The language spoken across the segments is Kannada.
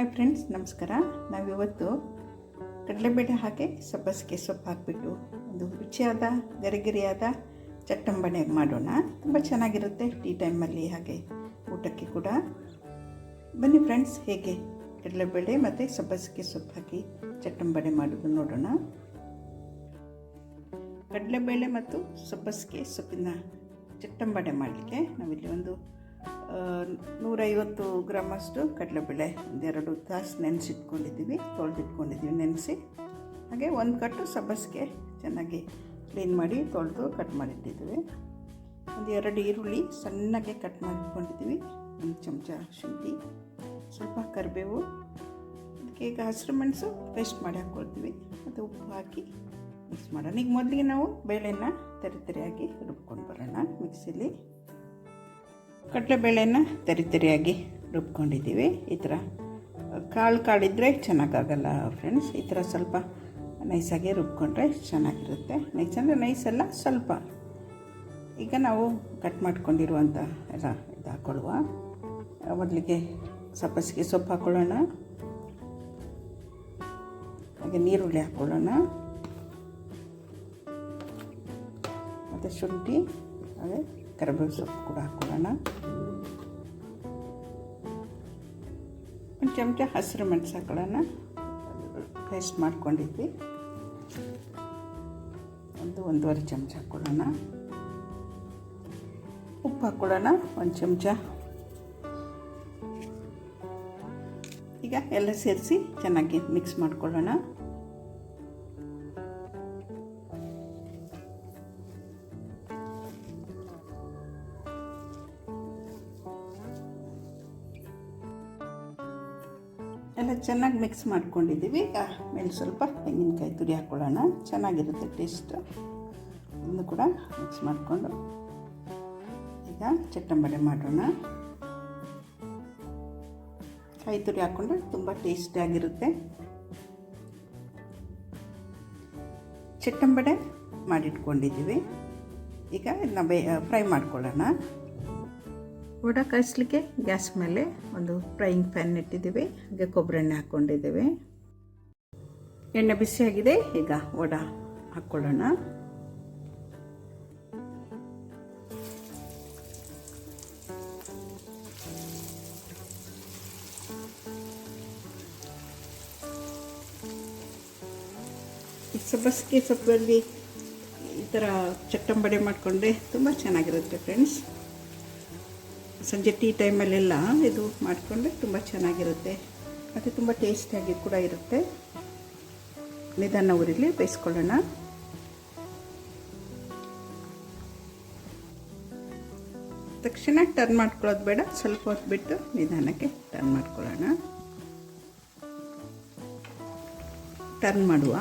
ಹಾಯ್ ಫ್ರೆಂಡ್ಸ್, ನಮಸ್ಕಾರ. ನಾವಿವತ್ತು ಕಡಲೆಬೇಳೆ ಹಾಕಿ ಸಬ್ಬಸಿಗೆ ಸೊಪ್ಪು ಹಾಕಿಬಿಟ್ಟು ಒಂದು ರುಚಿಯಾದ, ಗರಿಗರಿಯಾದ ಚಟ್ಟಂಬಣೆ ಮಾಡೋಣ. ತುಂಬ ಚೆನ್ನಾಗಿರುತ್ತೆ ಟೀ ಟೈಮಲ್ಲಿ ಹಾಗೆ ಊಟಕ್ಕೆ ಕೂಡ. ಬನ್ನಿ ಫ್ರೆಂಡ್ಸ್, ಹೇಗೆ ಕಡಲೆಬೇಳೆ ಮತ್ತು ಸಬ್ಬಸಿಗೆ ಸೊಪ್ಪು ಹಾಕಿ ಚಟ್ಟಂಬಣೆ ಮಾಡೋದು ನೋಡೋಣ. ಕಡಲೆಬೇಳೆ ಮತ್ತು ಸಬ್ಬಸಿಗೆ ಸೊಪ್ಪಿನ ಚಟ್ಟಂಬಡೆ ಮಾಡಲಿಕ್ಕೆ ನಾವಿಲ್ಲಿ ಒಂದು ನೂರೈವತ್ತು ಗ್ರಾಮಷ್ಟು ಕಡಲೆಬೇಳೆ ಒಂದೆರಡು ತಾಸು ನೆನೆಸಿಟ್ಕೊಂಡಿದ್ದೀವಿ, ತೊಳೆದಿಟ್ಕೊಂಡಿದ್ದೀವಿ, ನೆನೆಸಿ. ಹಾಗೆ ಒಂದು ಕಟ್ಟು ಸಬ್ಬಸಿಗೆ ಚೆನ್ನಾಗಿ ಕ್ಲೀನ್ ಮಾಡಿ ತೊಳೆದು ಕಟ್ ಮಾಡಿಟ್ಟಿದ್ದೀವಿ. ಒಂದು ಎರಡು ಈರುಳ್ಳಿ ಸಣ್ಣಗೆ ಕಟ್ ಮಾಡಿಟ್ಕೊಂಡಿದ್ದೀವಿ, ಒಂದು ಚಮಚ ಶುಂಠಿ, ಸ್ವಲ್ಪ ಕರಿಬೇವು. ಅದಕ್ಕೆ ಈಗ ಹಸಿರು ಮೆಣಸು ಪೇಸ್ಟ್ ಮಾಡಿ ಹಾಕ್ಕೊಳ್ತೀವಿ. ಮತ್ತು ಉಪ್ಪು ಹಾಕಿ ಮಿಕ್ಸ್ ಮಾಡೋಣ. ಈಗ ಮೊದಲಿಗೆ ನಾವು ಬೇಳೆನ ತೆರೆ ತೆರೆಯಾಗಿ ರುಬ್ಕೊಂಡು ಬರೋಣ ಮಿಕ್ಸಿಲಿ. ಕಡಲೆಬೇಳೆನ ತರಿ ತರಿಯಾಗಿ ರುಬ್ಕೊಂಡಿದ್ದೀವಿ. ಈ ಥರ ಕಾಳು ಕಾಳಿದ್ರೆ ಚೆನ್ನಾಗಾಗಲ್ಲ ಫ್ರೆಂಡ್ಸ್ ಈ ಥರ ಸ್ವಲ್ಪ ನೈಸಾಗಿ ರುಬ್ಕೊಂಡ್ರೆ ಚೆನ್ನಾಗಿರುತ್ತೆ. ನೈಸ್ ಅಂದರೆ ನೈಸ್ ಅಲ್ಲ, ಸ್ವಲ್ಪ. ಈಗ ನಾವು ಕಟ್ ಮಾಡ್ಕೊಂಡಿರುವಂಥ ಎಲ್ಲ ಇದು ಹಾಕ್ಕೊಳ್ಳುವ ಮೊದಲಿಗೆ ಸಬ್ಬಸಿಗೆ ಸೊಪ್ಪು ಹಾಕ್ಕೊಳ್ಳೋಣ ಹಾಗೆ ನೀರುಳ್ಳಿ ಹಾಕ್ಕೊಳ್ಳೋಣ ಮತ್ತು ಶುಂಠಿ, ಹಾಗೆ ಕರಿಬೇವು ಸೊಪ್ಪು ಕೂಡ ಹಾಕ್ಕೊಳ್ಳೋಣ. ಒಂದು ಚಮಚ ಹಸಿರು ಮೆಣಸು ಹಾಕೊಳ್ಳೋಣ ಪೇಸ್ಟ್ ಮಾಡ್ಕೊಂಡಿದ್ವಿ. ಒಂದು ಒಂದೂವರೆ ಚಮಚ ಹಾಕ್ಕೊಳ್ಳೋಣ. ಉಪ್ಪು ಹಾಕ್ಕೊಳ್ಳೋಣ, ಒಂದು ಚಮಚ. ಈಗ ಎಲ್ಲ ಸೇರಿಸಿ ಚೆನ್ನಾಗಿ ಮಿಕ್ಸ್ ಮಾಡ್ಕೊಳ್ಳೋಣ. ಎಲ್ಲ ಚೆನ್ನಾಗಿ ಮಿಕ್ಸ್ ಮಾಡ್ಕೊಂಡಿದ್ದೀವಿ. ಈಗ ಮೇಲೆ ಸ್ವಲ್ಪ ತೆಂಗಿನಕಾಯಿ ತುರಿ ಹಾಕ್ಕೊಳ್ಳೋಣ ಚೆನ್ನಾಗಿರುತ್ತೆ ಟೇಸ್ಟ್ ಇನ್ನು ಕೂಡ ಮಿಕ್ಸ್ ಮಾಡಿಕೊಂಡು ಈಗ ಚಟ್ಟಂಬಡೆ ಮಾಡೋಣ. ಕಾಯಿ ತುರಿ ಹಾಕ್ಕೊಂಡ್ರೆ ತುಂಬ ಟೇಸ್ಟಿಯಾಗಿರುತ್ತೆ ಚಟ್ಟಂಬಡೆ ಮಾಡಿಟ್ಕೊಂಡಿದ್ದೀವಿ. ಈಗ ಇದನ್ನ ಫ್ರೈ ಮಾಡ್ಕೊಳ್ಳೋಣ. ವಡ ಕಾಯಿಸ್ಲಿಕ್ಕೆ ಗ್ಯಾಸ್ ಮೇಲೆ ಒಂದು ಫ್ರೈಯಿಂಗ್ ಪ್ಯಾನ್ ಇಟ್ಟಿದ್ದೀವಿ. ಹಾಗೆ ಕೊಬ್ಬರಿ ಎಣ್ಣೆ ಹಾಕ್ಕೊಂಡಿದ್ದೀವಿ. ಎಣ್ಣೆ ಬಿಸಿಯಾಗಿದೆ, ಈಗ ವಡ ಹಾಕ್ಕೊಳ್ಳೋಣ. ಸಬ್ಬಸ್ಗೆ ಸೊಪ್ಪಲ್ಲಿ ಈ ಥರ ಚಟ್ಟಂಬಡೆ ಮಾಡಿಕೊಂಡ್ರೆ ತುಂಬ ಚೆನ್ನಾಗಿರುತ್ತೆ ಫ್ರೆಂಡ್ಸ್. ಸಂಜೆ ಟೀ ಟೈಮಲ್ಲೆಲ್ಲ ಇದು ಮಾಡಿಕೊಂಡ್ರೆ ತುಂಬ ಚೆನ್ನಾಗಿರುತ್ತೆ. ಮತ್ತು ತುಂಬ ಟೇಸ್ಟಿಯಾಗಿ ಕೂಡ ಇರುತ್ತೆ. ನಿಧಾನ ಊರಿಲಿ ಬೇಯಿಸ್ಕೊಳ್ಳೋಣ. ತಕ್ಷಣ ಟರ್ನ್ ಮಾಡ್ಕೊಳ್ಳೋದು ಬೇಡ, ಸ್ವಲ್ಪ ಹೊತ್ತು ಬಿಟ್ಟು ನಿಧಾನಕ್ಕೆ ಟರ್ನ್ ಮಾಡ್ಕೊಳ್ಳೋಣ. ಟರ್ನ್ ಮಾಡುವ.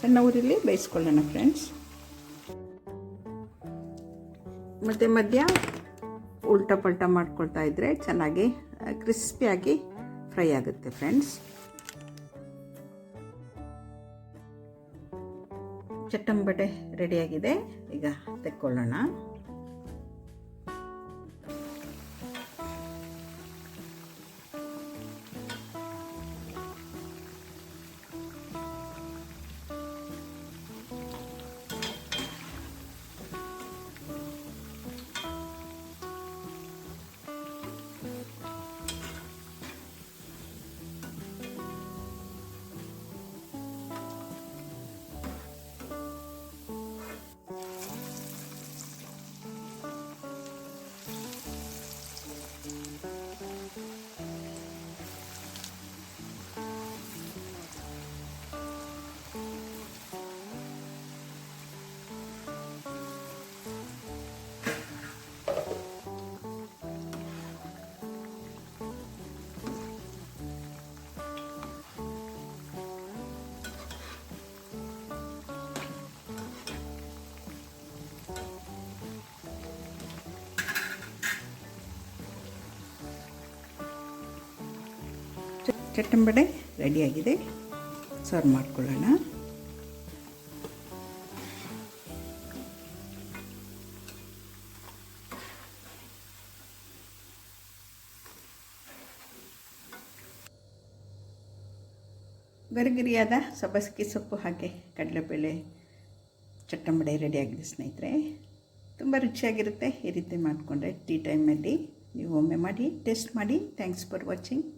ಸಣ್ಣ ಊರಲ್ಲಿ ಬೇಯಿಸ್ಕೊಳ್ಳೋಣ ಫ್ರೆಂಡ್ಸ್ ಮತ್ತು ಮಧ್ಯ ಉಲ್ಟಾ ಪಲ್ಟಾ ಮಾಡ್ಕೊಳ್ತಾ ಇದ್ದರೆ ಚೆನ್ನಾಗಿ ಕ್ರಿಸ್ಪಿಯಾಗಿ ಫ್ರೈ ಆಗುತ್ತೆ ಫ್ರೆಂಡ್ಸ್ ಚಟ್ಟಂಬಟೆ ರೆಡಿಯಾಗಿದೆ ಈಗ ತೆಕ್ಕೊಳ್ಳೋಣ. ಚಟ್ಟಂಬಡೆ ರೆಡಿಯಾಗಿದೆ. ಸರ್ವ್ ಮಾಡ್ಕೊಳ್ಳೋಣ. ಗರಿಗರಿಯಾದ ಸಬ್ಬಸಿಗೆ ಸೊಪ್ಪು ಹಾಕಿ ಕಡಲೆಬೇಳೆ ಚಟ್ಟಂಬಡೆ ರೆಡಿಯಾಗಿದೆ ಸ್ನೇಹಿತರೆ. ತುಂಬ ರುಚಿಯಾಗಿರುತ್ತೆ ಈ ರೀತಿ ಮಾಡಿಕೊಂಡ್ರೆ ಟೀ ಟೈಮಲ್ಲಿ. ನೀವು ಒಮ್ಮೆ ಮಾಡಿ, ಟೆಸ್ಟ್ ಮಾಡಿ. Thanks for watching